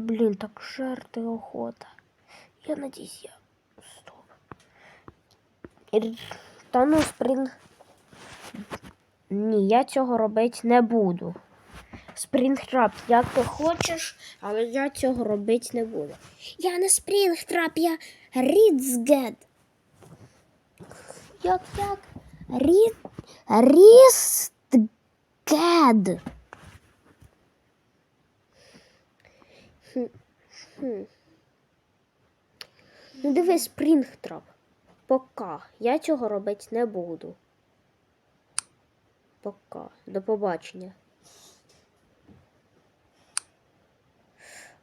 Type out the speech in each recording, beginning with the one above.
Блін, так жерти охота. Я надіюсь, я. Стоп. Та ну, спринг. Ні, я цього робити не буду. Спрінгтрап, як ти хочеш, але я цього робити не буду. Я не Спрінгтрап, я Рідзгед. Як як? Рід... Рістгед. Ну дивись, спрінгтрап. Пока. Я цього робити не буду. Пока. До побачення.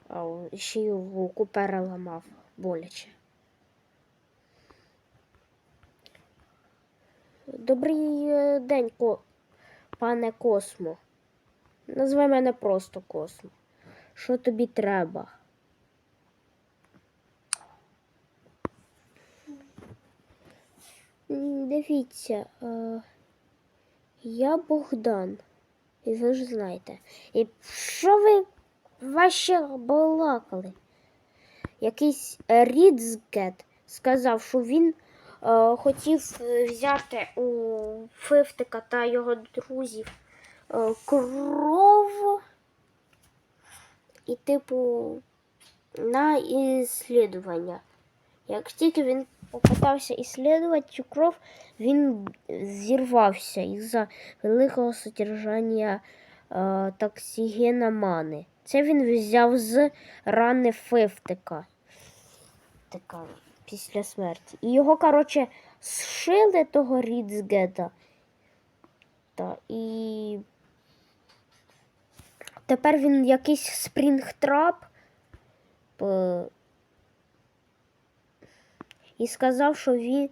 Ау, ще й руку переламав боляче. Добрий е, день, ко... пане Космо. Називай мене просто Космо. Що тобі треба? Дивіться, е, я Богдан. І ви ж знаєте. І що ви ваші балакали? Якийсь Рідзгет сказав, що він е, хотів взяти у Фифтика та його друзів е, кров і, типу, на іслідування. Як тільки він попитався іслідувати кров, він зірвався із-за великого содержання е, токсигена мани. Це він взяв з рани Фифтика. Така після смерті. І його, коротше, зшили того Рідзгета. Та, і тепер він якийсь спрінгтрап. і сказав, що він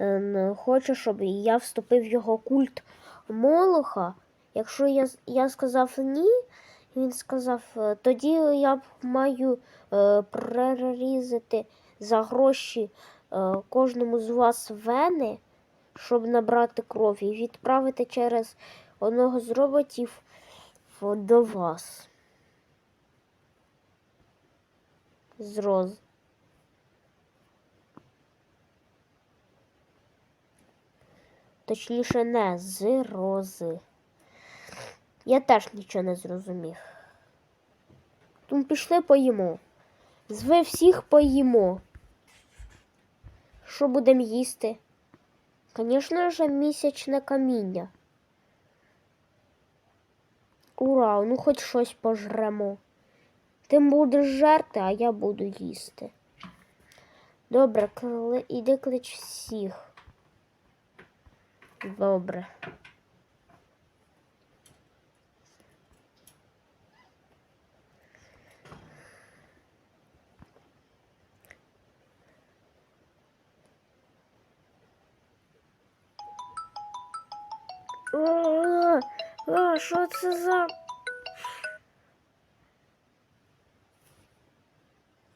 е, хоче, щоб я вступив в його культ Молоха. Якщо я, я сказав ні, він сказав, «Е, тоді я маю е, перерізати за гроші е, кожному з вас вени, щоб набрати кров, і відправити через одного з роботів до вас. З роз. Точніше, не з рози. Я теж нічого не зрозумів. Тому пішли поїмо. Зви всіх поїмо. Що будемо їсти? Звісно ж, місячне каміння. Ура, ну хоч щось пожремо. Ти будеш жерти, а я буду їсти. Добре, кли... іди клич всіх. Добре. А, а, що це за.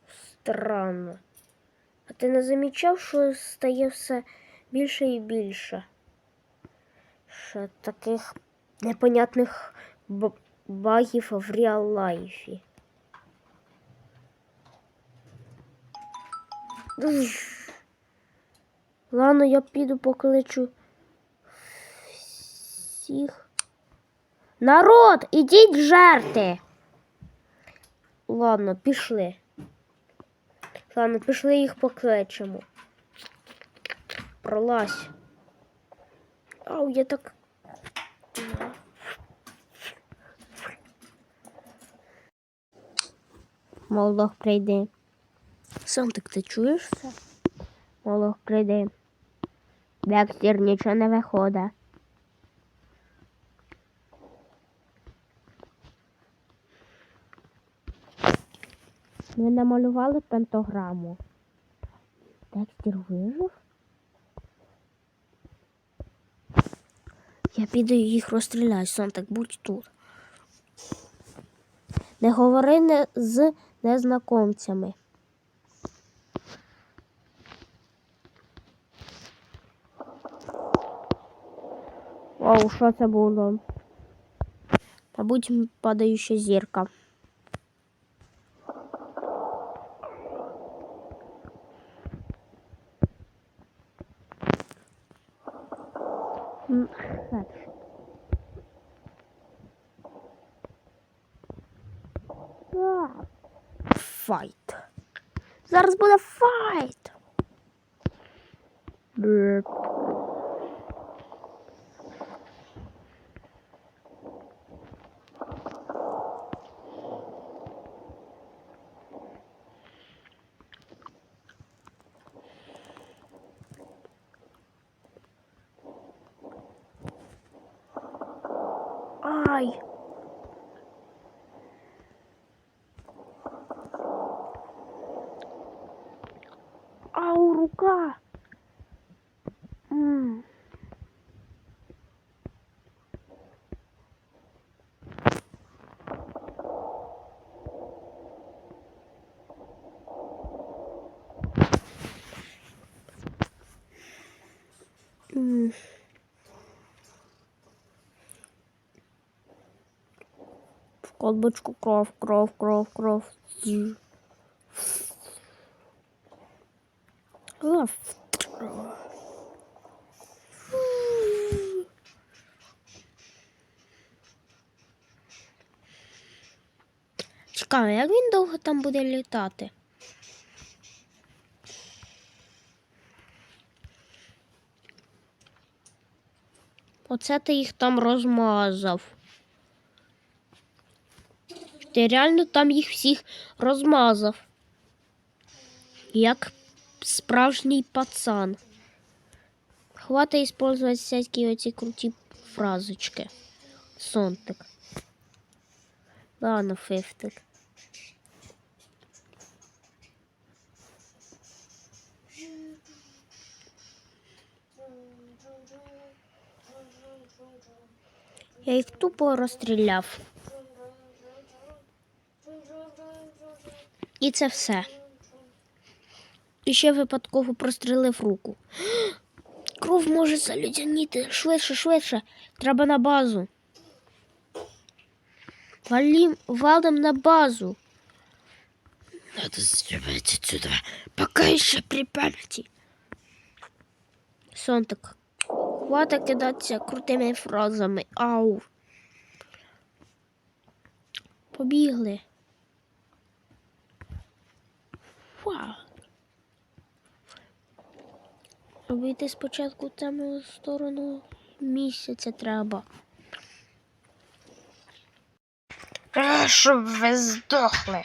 Странно. А ти не замічав, що стає все більше і більше? Ще таких непонятних багів в реал лайфі. Ладно, я піду покличу всіх. Народ, ідіть жерти. Ладно, пішли. Ладно, пішли їх покличемо. Пролазь. Ау, я так. Молох прийди. Сантик, ти чуєш? Молох прийди. Декстер нічого не виходить. Ви намалювали пентограму. Декстер вижив? Я піду їх розстріляю, Сонтак, будь тут. Не говори не з незнакомцями. Оу, що це було? Мабуть, падаюча зірка. М, хедшот. А, Файт. Зараз буде файт. Ai. Колбочку кров, кров, кров, кров. Кров. Чекай, як він довго там буде літати? Оце ти їх там розмазав. Ти реально там їх всіх розмазав. Як справжній пацан. Хватить использовать всякі оці круті фразочки. Сонтик. Ладно, фифтик. Я їх тупо розстріляв. І це все. І ще випадково прострелив руку. Кров може залюдяніти. Швидше, швидше. Треба на базу. Валім, валим на базу. Надо стрибать отсюда, пока еще при памяти. Сонтик, хвата кидатися крутими фразами. Ау. Побігли. Вау. Обійти спочатку темну сторону місяця треба. А, щоб ви здохли.